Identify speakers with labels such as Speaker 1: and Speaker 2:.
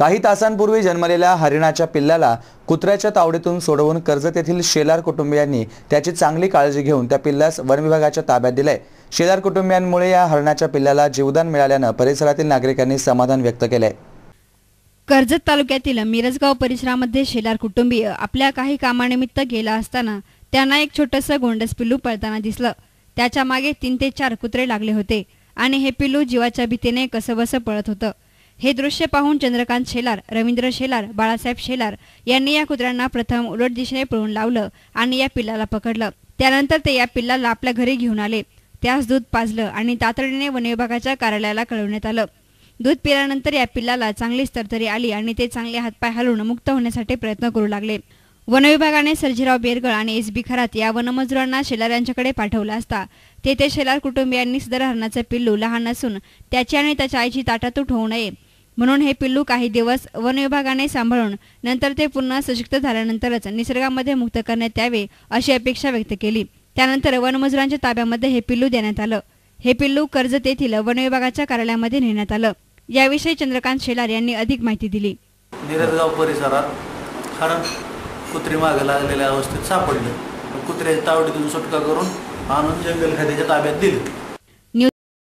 Speaker 1: काही तासांपूर्वी जन्मलेल्या हरिणाच्या पिल्लाला कुत्र्याच्या तावडीतून सोडवून कर्जत येथील शेलार कुटुंबियांनी त्याची चांगली काळजी घेऊन त्या पिल्लास वन विभागाच्या ताब्यात दिलंय. शेलार कुटुंबियांमुळे या हरणाच्या पिल्लाला जीवदान मिळाल्यानं परिसरातील नागरिकांनी समाधान व्यक्त केलंय.
Speaker 2: कर्जत तालुक्यातील मिरजगाव परिसरामध्ये शेलार कुटुंबीय आपल्या काही कामानिमित्त गेला असताना त्यांना एक छोटंसं गोंडस पिल्लू पळताना दिसलं. त्याच्यामागे तीन ते चार कुत्रे लागले होते आणि हे पिल्लू जीवाच्या भीतीने कसंबसं पळत होतं. हे दृश्य पाहून चंद्रकांत शेलार रवींद्र शेलार बाळासाहेब शेलार यांनी या कुत्र्यांना प्रथम उलट दिशेने पळून लावलं आणि या पिल्लाला पकडलं. त्यानंतर ते या पिल्लाला आपल्या घरी घेऊन आले. त्यास दूध पाजलं आणि तातडीने वनविभागाच्या कार्यालयाला कळवण्यात आलं. दूध पिल्यानंतर या पिल्लाला चांगलीच तरतरी आली आणि ते चांगले हातपाय हलवून मुक्त होण्यासाठी प्रयत्न करू लागले. वनविभागाने सर्जीराव बेरगळ आणि एस बी खरात या वनमजुरांना शेलार यांच्याकडे पाठवलं असता तेथे शेलार कुटुंबियांनी सदर हरणाचं पिल्लू लहान असून त्याची आणि त्याच्या आईची ताटातूट होऊ नये. म्हणून हे पिल्लू काही दिवस वन विभागाने सांभाळून नंतर ते पुन्हा सशक्त झाल्यानंतरच निसर्गामध्ये मुक्त करण्यात यावे अशी अपेक्षा व्यक्त केली. त्यानंतर वनमजुरांच्या ताब्यामध्ये हे पिल्लू देण्यात आलं. हे पिल्लू कर्जत येथील वन विभागाच्या कार्यालयामध्ये नेण्यात आलं. याविषयी चंद्रकांत शेलार यांनी अधिक माहिती दिली.
Speaker 3: निरजगाव परिसरात हरण कुत्री मागे लागलेल्या अवस्थेत सापडलं. कुत्र्याच्या तावडीतून सुटका करून आणून जंगल खात्याच्या ताब्यात दिली.